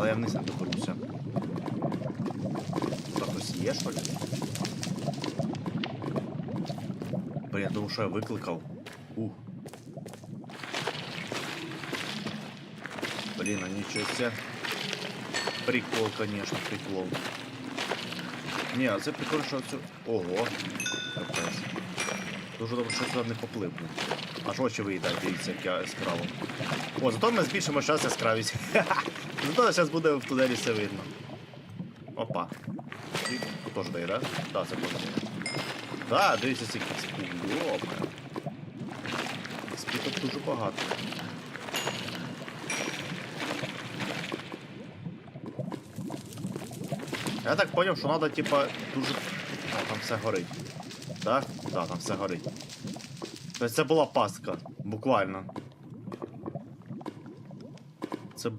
Але я вниз не доберуся. Так хтось є, що ли? Блін, я думав, що я викликав. Ух. Блін, а нічого себе. Прикол, конечно, прикол. Ні, а це прикол, що цю... Ого. Дуже добре, що сюди не поплив. Аж очі виїдать, дивіться, як я яскраво. О, зато ми збільшимо час яскравість. зато зараз буде в тунелі все видно. Опа. Теж дає, да? Да, це дає. Да, дивіться, скільки. Йома. Спів дуже багато. Я так поняв, що треба, типа, дуже. А, там все горить. Так? Так, там все горить. Тобто це була пастка, буквально.